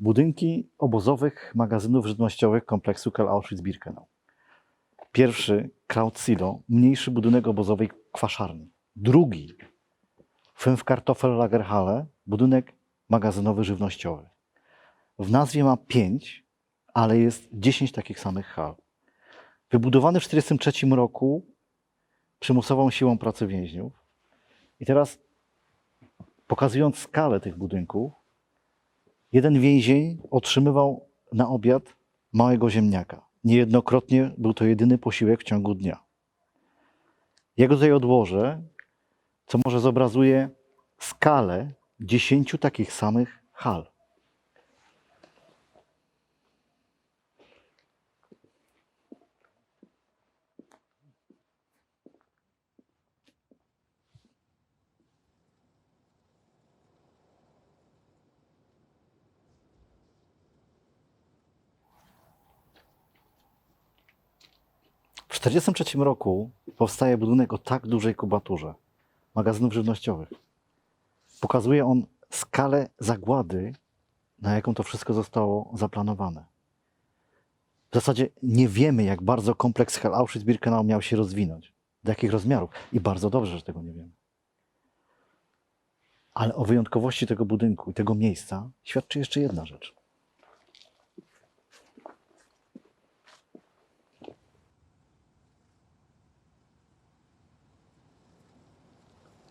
Budynki obozowych magazynów żywnościowych kompleksu Kel Auschwitz-Birkenau. Pierwszy Krautsilo, mniejszy budynek obozowej kwaszarni. Drugi Fünfkartoffel Lagerhalle, budynek magazynowy żywnościowy. W nazwie ma pięć, ale jest 10 takich samych hal. Wybudowany w 1943 roku przymusową siłą pracy więźniów. I teraz, pokazując skalę tych budynków, jeden więzień otrzymywał na obiad małego ziemniaka. Niejednokrotnie był to jedyny posiłek w ciągu dnia. Ja go tutaj odłożę, co może zobrazuje skalę dziesięciu takich samych hal. W 1943 roku powstaje budynek o tak dużej kubaturze magazynów żywnościowych. Pokazuje on skalę zagłady, na jaką to wszystko zostało zaplanowane. W zasadzie nie wiemy, jak bardzo kompleks Hell Auschwitz-Birkenau miał się rozwinąć, do jakich rozmiarów. I bardzo dobrze, że tego nie wiemy. Ale o wyjątkowości tego budynku i tego miejsca świadczy jeszcze jedna rzecz.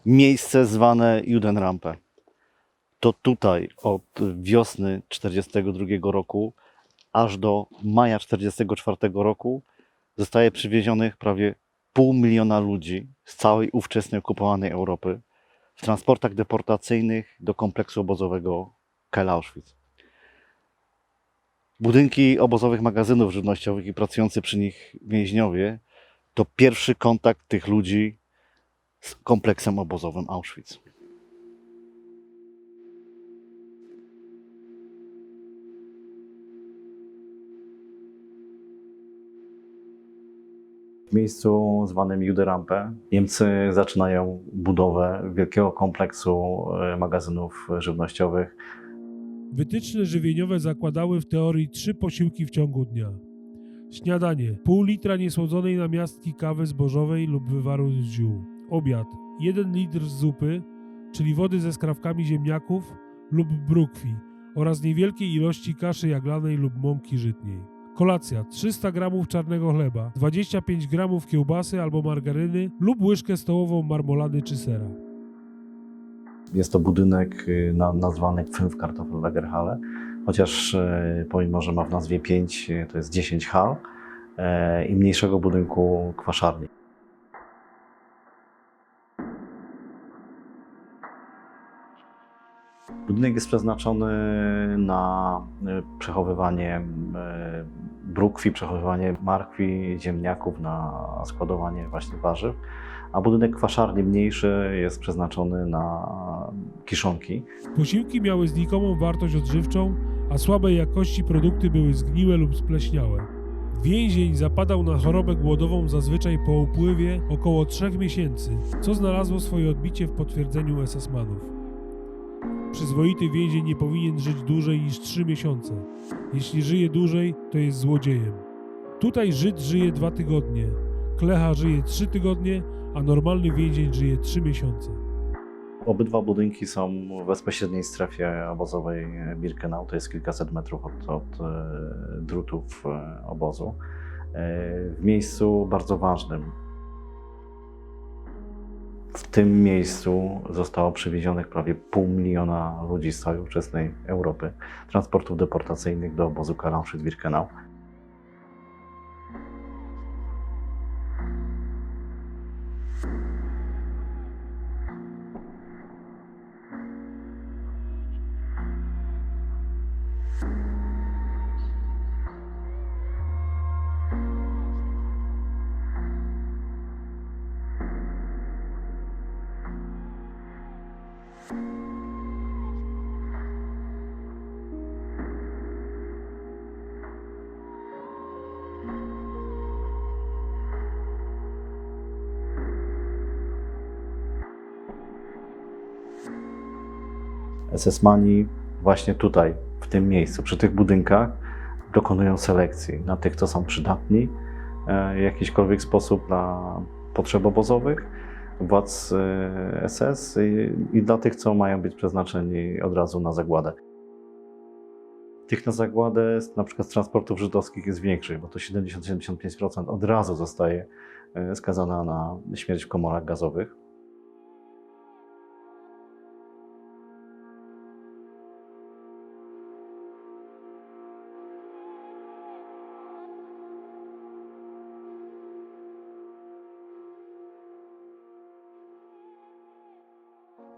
Miejsce zwane Judenrampe. To tutaj od wiosny 1942 roku aż do maja 1944 roku zostaje przywiezionych prawie pół miliona ludzi z całej ówczesnej okupowanej Europy w transportach deportacyjnych do kompleksu obozowego Kel Auschwitz. Budynki obozowych magazynów żywnościowych i pracujący przy nich więźniowie to pierwszy kontakt tych ludzi z kompleksem obozowym Auschwitz. W miejscu zwanym Juderampe Niemcy zaczynają budowę wielkiego kompleksu e, magazynów żywnościowych. Wytyczne żywieniowe zakładały w teorii trzy posiłki w ciągu dnia. Śniadanie pół litra niesłodzonej namiastki kawy zbożowej lub wywaru z ziół. Obiad 1 litr zupy, czyli wody ze skrawkami ziemniaków lub brukwi oraz niewielkiej ilości kaszy jaglanej lub mąki żytniej. Kolacja 300 g czarnego chleba, 25 g kiełbasy albo margaryny lub łyżkę stołową marmolady czy sera. Jest to budynek y, na, nazwany Fünfkartoffel Lagerhalle, chociaż e, pomimo, że ma w nazwie 5, to jest 10 hal i mniejszego budynku kwaszarni. Budynek jest przeznaczony na e, przechowywanie e, brukwi, przechowywanie markwi, ziemniaków, na składowanie właśnie warzyw, a budynek kwaszarni mniejszy jest przeznaczony na kiszonki. Posiłki miały znikomą wartość odżywczą, a słabej jakości produkty były zgniłe lub spleśniałe. Więzień zapadał na chorobę głodową zazwyczaj po upływie około 3 miesięcy, co znalazło swoje odbicie w potwierdzeniu SS-manów. Przyzwoity więzień nie powinien żyć dłużej niż 3 miesiące. Jeśli żyje dłużej, to jest złodziejem. Tutaj Żyd żyje 2 tygodnie, Klecha żyje 3 tygodnie, a normalny więzień żyje 3 miesiące. Obydwa budynki są w bezpośredniej strefie obozowej Birkenau, to jest kilkaset metrów od, od e, drutów e, obozu. E, W miejscu bardzo ważnym. W tym miejscu zostało przywiezionych prawie pół miliona ludzi z całej ówczesnej Europy, transportów deportacyjnych do obozu Karl SS-mani właśnie tutaj, w tym miejscu, przy tych budynkach dokonują selekcji na tych, co są przydatni e, w jakikolwiek sposób dla potrzeb obozowych władz e, SS i, i dla tych, co mają być przeznaczeni od razu na zagładę. Tych na zagładę, na przykład z transportów żydowskich jest większych, bo to 70-75% od razu zostaje e, skazana na śmierć w komorach gazowych.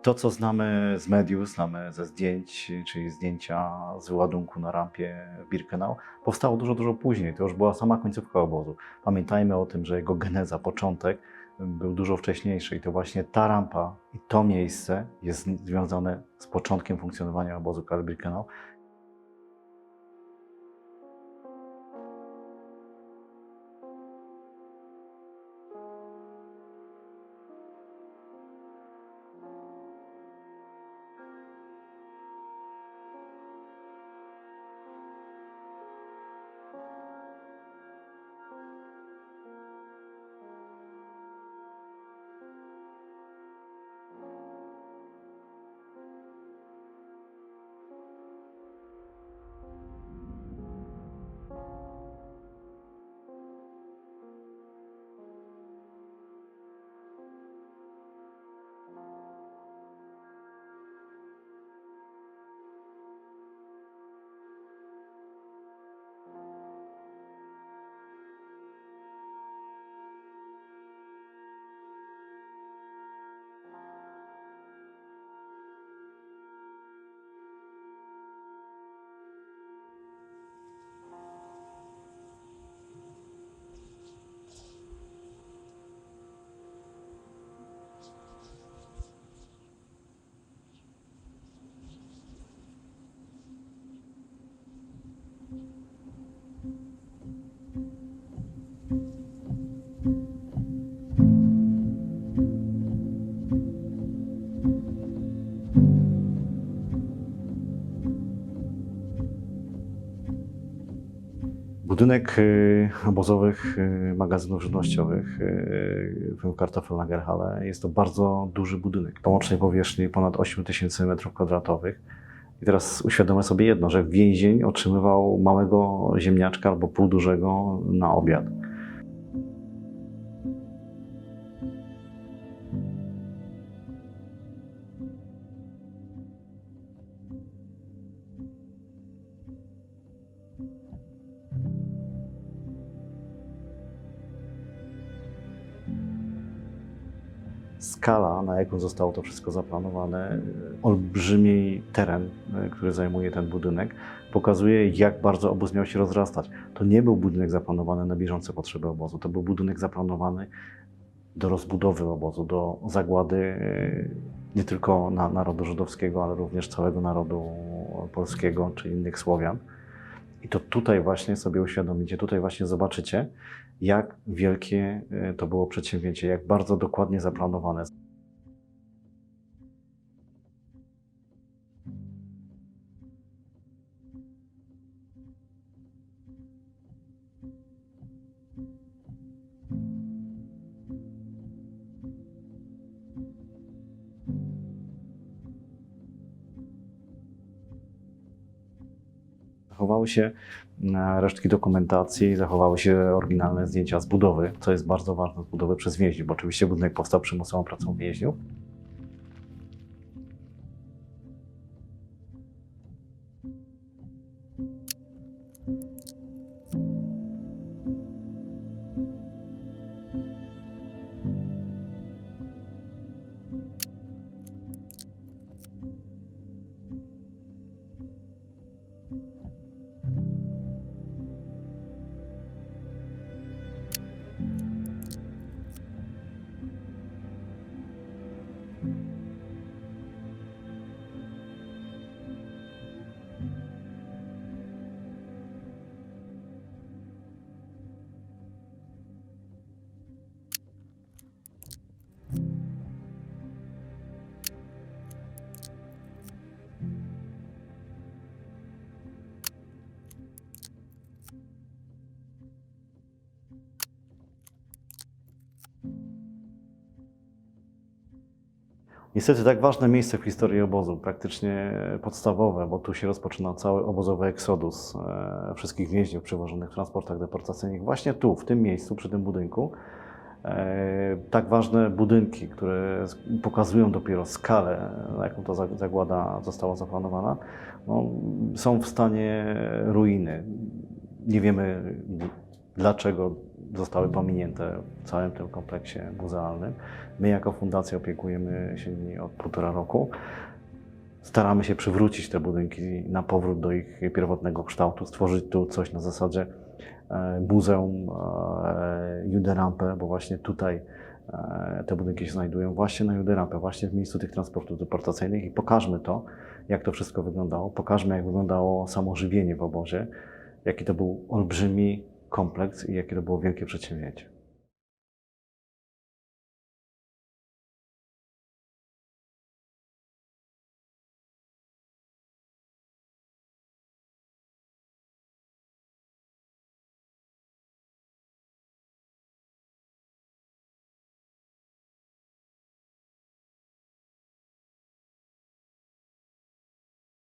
To, co znamy z mediów, znamy ze zdjęć, czyli zdjęcia z ładunku na rampie Birkenau, powstało dużo, dużo później. To już była sama końcówka obozu. Pamiętajmy o tym, że jego geneza, początek był dużo wcześniejszy i to właśnie ta rampa i to miejsce jest związane z początkiem funkcjonowania obozu Birkenau. Budynek y, obozowych y, magazynów żywnościowych y, w Kartoffellagerhalle jest to bardzo duży budynek. O łącznej powierzchni ponad 8 tysięcy m2. I teraz uświadomę sobie jedno, że więzień otrzymywał małego ziemniaczka albo półdużego na obiad. Skala, na jaką zostało to wszystko zaplanowane, olbrzymi teren, e, który zajmuje ten budynek, pokazuje, jak bardzo obóz miał się rozrastać. To nie był budynek zaplanowany na bieżące potrzeby obozu, to był budynek zaplanowany do rozbudowy obozu, do zagłady e, nie tylko na narodu żydowskiego, ale również całego narodu polskiego czy innych Słowian. I to tutaj właśnie sobie uświadomicie, tutaj właśnie zobaczycie, jak wielkie e, to było przedsięwzięcie, jak bardzo dokładnie zaplanowane. Zachowały się e, resztki dokumentacji, zachowały się oryginalne zdjęcia z budowy, co jest bardzo ważne, z budowy przez więźniów, bo oczywiście budynek powstał przymusową pracą więźniów. Niestety tak ważne miejsce w historii obozu, praktycznie podstawowe, bo tu się rozpoczyna cały obozowy eksodus e, wszystkich więźniów przewożonych w transportach deportacyjnych. Właśnie tu, w tym miejscu, przy tym budynku, e, tak ważne budynki, które pokazują dopiero skalę, na jaką ta zag- zagłada została zaplanowana, no, są w stanie ruiny. Nie wiemy dlaczego zostały pominięte w całym tym kompleksie muzealnym. My jako fundacja opiekujemy się nimi od półtora roku. Staramy się przywrócić te budynki na powrót do ich pierwotnego kształtu, stworzyć tu coś na zasadzie e, muzeum e, Judenrampę, bo właśnie tutaj e, te budynki się znajdują, właśnie na Judenrampę, właśnie w miejscu tych transportów deportacyjnych i pokażmy to, jak to wszystko wyglądało. Pokażmy, jak wyglądało samo żywienie w obozie, jaki to był olbrzymi kompleks i jakie to było wielkie przedsięwzięcie.